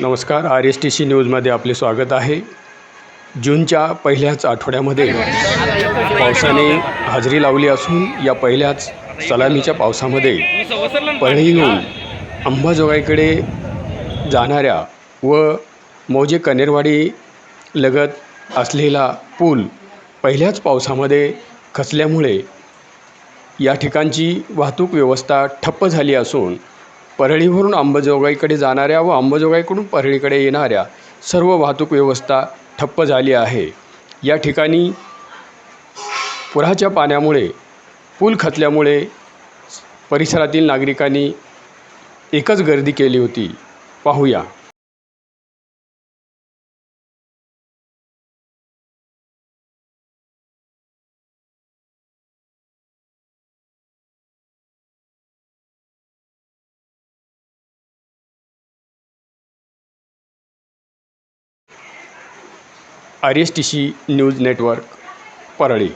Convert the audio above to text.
नमस्कार. R S T C न्यूजमध्ये आपले स्वागत आहे. जूनच्या पहिल्याच आठवड्यामध्ये पावसाने हजेरी लावली असून या पहिल्याच सलामीच्या पावसामध्ये परळीहून अंबाजोगाईकडे जाणाऱ्या व मौजे कनेरवाडी लगत असलेला पूल पहिल्याच पावसामध्ये खचल्यामुळे या ठिकाणची वाहतूक व्यवस्था ठप्प झाली असून परळीवरून अंबाजोगाईकडे जाणाऱ्या व अंबाजोगाईकडून परळीकडे येणाऱ्या सर्व वाहतूक व्यवस्था ठप्प झाली आहे. या ठिकाणी पुराच्या पाण्यामुळे पूल खचल्यामुळे परिसरातील नागरिकांनी एकच गर्दी केली होती. पाहूया. R S T C news network Parli.